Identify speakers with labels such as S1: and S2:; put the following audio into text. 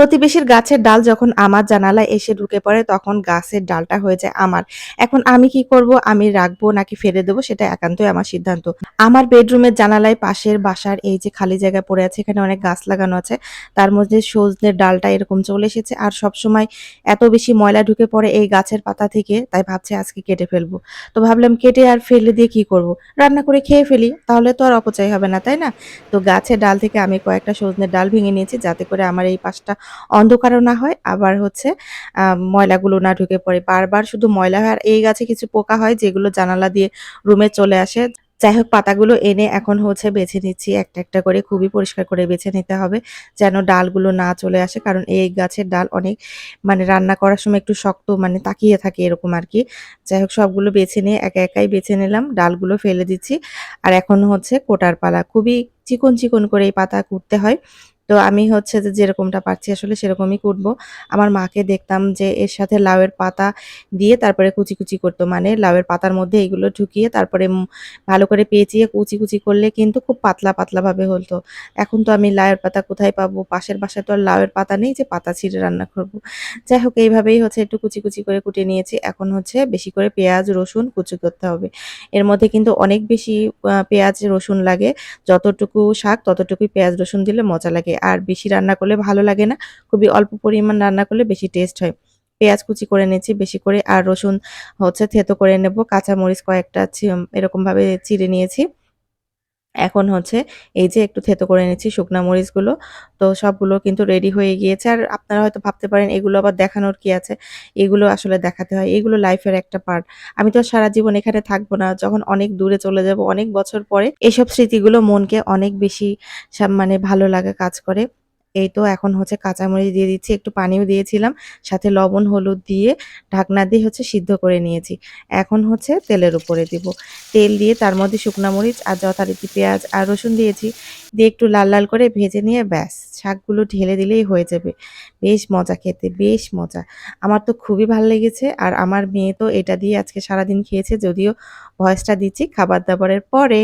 S1: প্রতিবেশীর গাছের ডাল যখন আমার জানালায় এসে ঢুকে পড়ে, তখন গাছের ডালটা হয়ে যায় আমার। এখন আমি কি করব, আমি রাখব নাকি ফেলে দেবো, সেটা একান্তই আমার সিদ্ধান্ত। আমার বেডরুমের জানালায় পাশের বাসার এই যে খালি জায়গা পড়ে আছে, এখানে অনেক গাছ লাগানো আছে। তার মধ্যে সজনের ডালটা এরকম চলে এসেছে আর সব সময় এত বেশি ময়লা ঢুকে পড়ে এই গাছের পাতা থেকে, তাই ভাবছি আজকে কেটে ফেলব। তো ভাবলাম কেটে আর ফেলে দিয়ে কি করব? রান্না করে খেয়ে ফেলি, তাহলে তো আর অপচয় হবে না, তাই না? তো গাছের ডাল থেকে আমি কয়েকটা সজনের ডাল ভেঙে নিয়েছি, যাতে করে আমার এই পাশটা অন্ধকারও না হয়, আবার হচ্ছে ময়লাগুলো না ঢুকে পড়ে। বারবার শুধু ময়লা হয়, আর এই গাছে কিছু পোকা হয় যেগুলো জানালা দিয়ে রুমে চলে আসে। যাই হোক, পাতাগুলো এনে এখন হচ্ছে বেছে নিচ্ছি, একটা একটা করে খুবই পরিষ্কার করে বেছে নিতে হবে, যেন ডালগুলো না চলে আসে, কারণ এই গাছের ডাল অনেক মানে রান্না করার সময় একটু শক্ত মানে তাকিয়ে থাকে এরকম আর কি। যাই হোক, সবগুলো বেছে নিয়ে একা একাই বেছে নিলাম, ডালগুলো ফেলে দিচ্ছি, আর এখন হচ্ছে কোটার পালা। খুবই চিকন চিকন করে এই পাতা কুটতে হয় তো আমি হচ্ছে যে যেরকমটা পারছি আসলে সেরকমই কুটবো আমার মাকে দেখতাম যে এর সাথে লাউয়ের পাতা দিয়ে তারপরে কুচি কুচি করতো মানে লাউয়ের পাতার মধ্যে এগুলো ঢুকিয়ে তারপরে ভালো করে পেঁচিয়ে কুচি কুচি করলে কিন্তু খুব পাতলা পাতলাভাবে হতো এখন তো আমি লাউয়ের পাতা কোথায় পাবো? পাশের বাসায় তো আর লাউয়ের পাতা নেই যে পাতা ছিঁড়ে রান্না করব। যাই হোক, এইভাবেই হচ্ছে একটু কুচি কুচি করে কুটে নিয়েছি। এখন হচ্ছে বেশি করে পেঁয়াজ, রসুন কুচি করতে হবে। এর মধ্যে কিন্তু অনেক বেশি পেঁয়াজ, রসুন লাগে। যতটুকু শাক ততটুকুই পেঁয়াজ, রসুন দিলে মজা লাগে। আর বেশি রান্না করলে ভালো লাগে না। খুবই অল্প পরিমাণ রান্না করলে বেশি টেস্ট হয়। পেঁয়াজ কুচি করে নিয়েছি বেশি করে, আর রসুন হচ্ছে থেতো করে নেব, কাঁচামরিচ কয়েকটা এরকমভাবে এরকম ভাবে চিড়ে নিয়েছি। এখন হচ্ছে এই যে একটু থেতো করে নিচ্ছি শুকনা মরিচগুলো। তো সবগুলো কিন্তু রেডি হয়ে গিয়েছে। আর আপনারা হয়তো ভাবতে পারেন, এগুলো আবার দেখানোর কি আছে? এগুলো আসলে দেখাতে হয়। এগুলো লাইফের একটা পার্ট আমি তো সারা জীবন এখানে থাকব না। যখন অনেক দূরে চলে যাব, অনেক বছর পরে এসব স্মৃতিগুলো মনকে অনেক বেশি মানে ভালো লাগা কাজ করে। এই তো এখন হচ্ছে কাঁচামরিচ দিয়ে দিচ্ছি, একটু পানিও দিয়েছিলাম, সাথে লবণ, হলুদ দিয়ে ঢাকনা দিয়ে হচ্ছে সিদ্ধ করে নিয়েছি। এখন হচ্ছে তেলের উপরে দিব। তেল দিয়ে তার মধ্যে শুকনা মরিচ আর যথারীতি পেঁয়াজ আর রসুন দিয়েছি। দিয়ে একটু লাল লাল করে ভেজে নিয়ে ব্যাস, শাকগুলো ঢেলে দিলেই হয়ে যাবে। বেশ মজা খেতে, বেশ মজা। আমার তো খুবই ভালো লেগেছে আর আমার মেয়ে তো এটা দিয়ে আজকে সারাদিন খেয়েছে, যদিও ভয়েসটা দিচ্ছি খাবার দাবারের পরে।